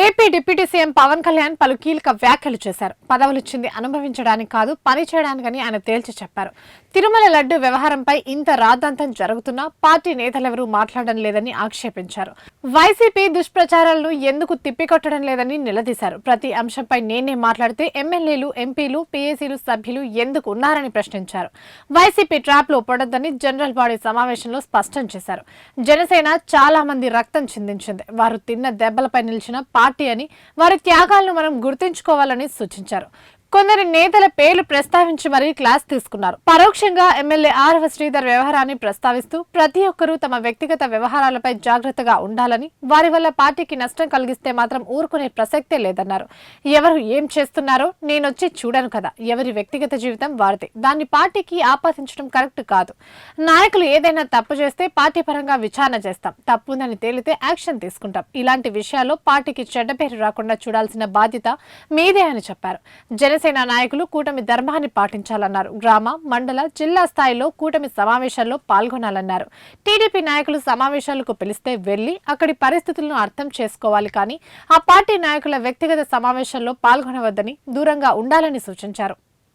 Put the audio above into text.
AP deputy CM Pawan Kalyan పలు కీలక వ్యాఖ్యలు చేశారు. పదవులిచ్చింది అనుభవించడానికి కాదు పని చేయడానికని ఆయన తేల్చి చెప్పారు. తిరుమల లడ్డు వ్యవహారంపై ఇంత రాద్ధాంతం జరుగుతున్నా పార్టీ నేతలెవరూ మాట్లాడడం లేదని ఆక్షేపించారు. వైసీపీ దుష్ప్రచారాలను ఎందుకు తిప్పికొట్టడం లేదని నిలదీశారు. ప్రతి అంశంపై నేనే మాట్లాడితే ఎమ్మెల్యేలు ఎంపీలు పీఏసీలు సభ్యులు ఎందుకు ఉన్నారని ప్రశ్నించారు. వైసీపీ ట్రాప్లో పడొద్దని జనరల్ బాడీ సమావేశంలో స్పష్టం చేశారు. జనసేన చాలా మంది రక్తం చిందించింది. వారు తిన్న దెబ్బలపై నిలిచిన పార్టీ అని వారి త్యాగాలను మనం గుర్తుంచుకోవాలని సూచించారు. కొందరు నేతల పేర్లు ప్రస్తావించి మరీ క్లాస్ తీసుకున్నారు. పరోక్షంగా ఎమ్మెల్యే ఆర్వ శ్రీధర్ వ్యవహారాన్ని ప్రస్తావిస్తూ ప్రతి ఒక్కరూ తమ వ్యక్తిగత వ్యవహారాలపై జాగ్రత్తగా ఉండాలని వారి వల్ల పార్టీకి నష్టం కలిగిస్తే మాత్రం ఊరుకునే ప్రసక్తే లేదన్నారు. ఎవరు ఏం చేస్తున్నారో నేనొచ్చి చూడను కదా. ఎవరి వ్యక్తిగత జీవితం వారిది. దాన్ని పార్టీకి ఆపాదించడం కరెక్ట్ కాదు. నాయకులు ఏదైనా తప్పు చేస్తే పార్టీ పరంగా విచారణ చేస్తాం. తప్పు ఉందని తేలితే యాక్షన్ తీసుకుంటాం. ఇలాంటి విషయాల్లో పార్టీకి చెడ్డ పేరు రాకుండా చూడాల్సిన బాధ్యత మీదే అని చెప్పారు. జన జనసేన నాయకులు కూటమి ధర్మాన్ని పాటించాలన్నారు. గ్రామ మండల జిల్లా స్థాయిలో కూటమి సమావేశాల్లో పాల్గొనాలన్నారు. టీడీపీ నాయకులు సమావేశాలకు పిలిస్తే వెళ్ళి అక్కడి పరిస్థితులను అర్థం చేసుకోవాలి కానీ ఆ పార్టీ నాయకుల వ్యక్తిగత సమావేశాల్లో పాల్గొనవద్దని దూరంగా ఉండాలని సూచించారు.